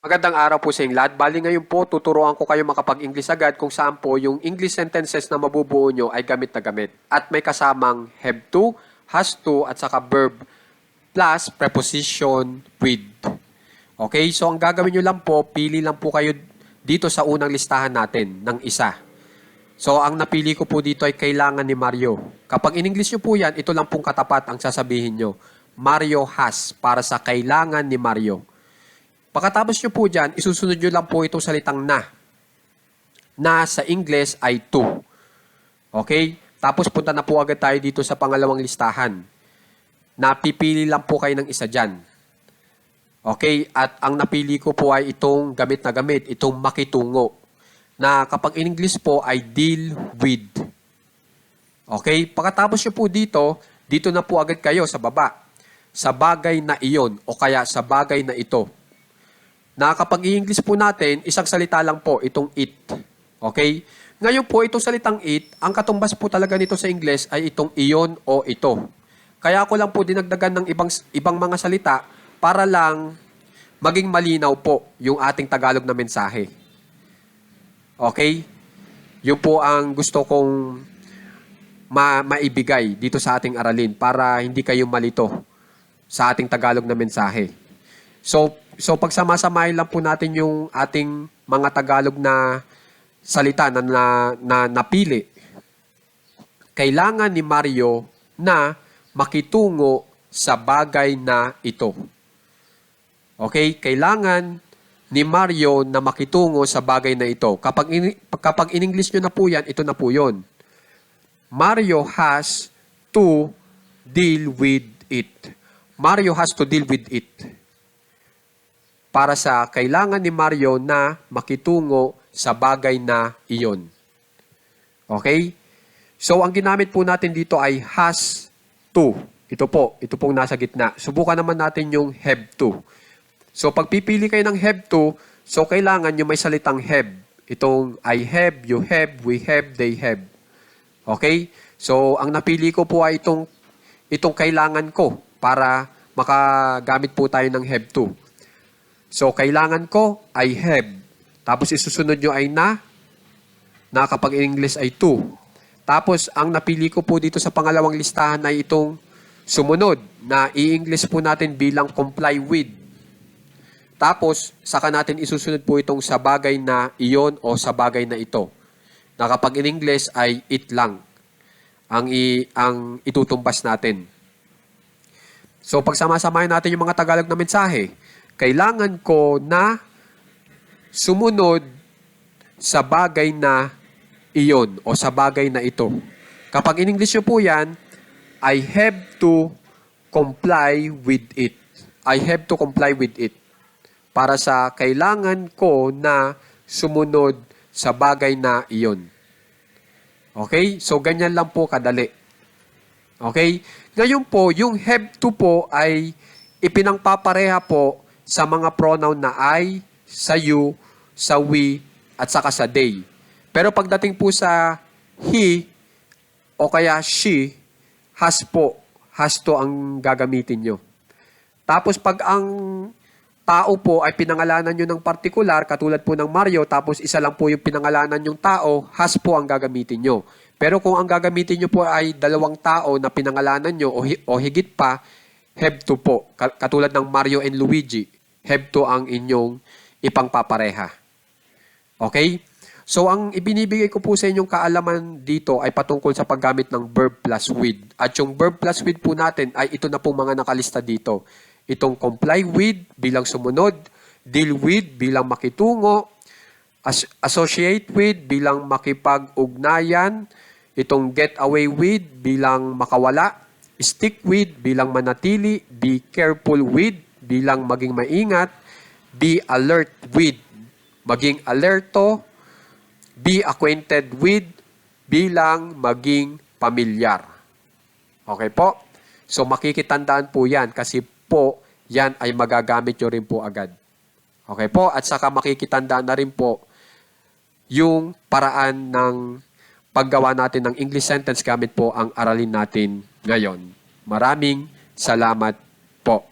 Magandang araw po sa inyong lahat. Bali ngayon po, tuturuan ko kayo makapag-English agad kung saan po yung English sentences na mabubuo nyo ay gamit na gamit. At may kasamang have to, has to, at saka verb plus preposition with. Okay, so ang gagawin nyo lang po, pili lang po kayo dito sa unang listahan natin ng isa. So ang napili ko po dito ay kailangan ni Mario. Kapag in English nyo po yan, ito lang pong katapat ang sasabihin nyo. Mario has para sa kailangan ni Mario. Pagkatapos nyo po dyan, isusunod nyo lang po itong salitang na. Na sa English ay to. Okay? Tapos punta na po agad tayo dito sa pangalawang listahan. Napipili lang po kayo ng isa dyan. Okay? At ang napili ko po ay itong gamit na gamit, itong makitungo. Na kapag in English po ay deal with. Okay? Pagkatapos nyo po dito, dito na po agad kayo sa baba. Sa bagay na iyon o kaya sa bagay na ito na kapag i-English po natin, isang salita lang po, itong it. Okay? Ngayon po, itong salitang it, ang katumbas po talaga nito sa English ay itong iyon o ito. Kaya ako lang po dinagdagan ng ibang, ibang mga salita para lang maging malinaw po yung ating Tagalog na mensahe. Okay? Yun po ang gusto kong ma maibigay dito sa ating aralin para hindi kayo malito sa ating Tagalog na mensahe. So, so pagsamasamahin lang po natin yung ating mga Tagalog na salita na, na, na napili. Kailangan ni Mario na makitungo sa bagay na ito. Okay? Kailangan ni Mario na makitungo sa bagay na ito. Kapag in, kapag in English nyo na po yan, ito na po yon. Mario has to deal with it. Mario has to deal with it para sa kailangan ni Mario na makitungo sa bagay na iyon. Okay? So, ang ginamit po natin dito ay has to. Ito po, ito pong nasa gitna. Subukan naman natin yung have to. So, pag pipili kayo ng have to, so kailangan yung may salitang have. Itong I have, you have, we have, they have. Okay? So, ang napili ko po ay itong, itong kailangan ko para makagamit po tayo ng have to. So, kailangan ko I have. Tapos isusunod nyo ay na, na kapag English ay to. Tapos, ang napili ko po dito sa pangalawang listahan ay itong sumunod na i-English po natin bilang comply with. Tapos, saka natin isusunod po itong sa bagay na iyon o sa bagay na ito. Na kapag in English ay it lang ang, i, ang itutumbas natin. So, pagsama-samahin natin yung mga Tagalog na mensahe, kailangan ko na sumunod sa bagay na iyon o sa bagay na ito. Kapag in English nyo po yan, I have to comply with it. I have to comply with it. Para sa kailangan ko na sumunod sa bagay na iyon. Okay? So, ganyan lang po kadali. Okay? Ngayon po, yung have to po ay ipinangpapareha po sa mga pronoun na I, sa you, sa we, at saka sa they. Pero pagdating po sa he o kaya she, has po, has to ang gagamitin nyo. Tapos pag ang tao po ay pinangalanan nyo ng partikular, katulad po ng Mario, tapos isa lang po yung pinangalanan yung tao, has po ang gagamitin nyo. Pero kung ang gagamitin nyo po ay dalawang tao na pinangalanan nyo o, o higit pa, have to po. Ka- Katulad ng Mario and Luigi, have to ang inyong ipangpapareha. Okay? So, ang ibinibigay ko po sa inyong kaalaman dito ay patungkol sa paggamit ng verb plus with. At yung verb plus with po natin ay ito na po mga nakalista dito. Itong comply with bilang sumunod, deal with bilang makitungo, as- associate with bilang makipag-ugnayan, itong get away with bilang makawala, stick with bilang manatili, be careful with bilang maging maingat, be alert with maging alerto, be acquainted with bilang maging pamilyar. Okay po? So makikitandaan po yan kasi po yan ay magagamit nyo rin po agad. Okay po? At saka makikitandaan na rin po yung paraan ng paggawa natin ng English sentence gamit po ang aralin natin ngayon. Maraming salamat po.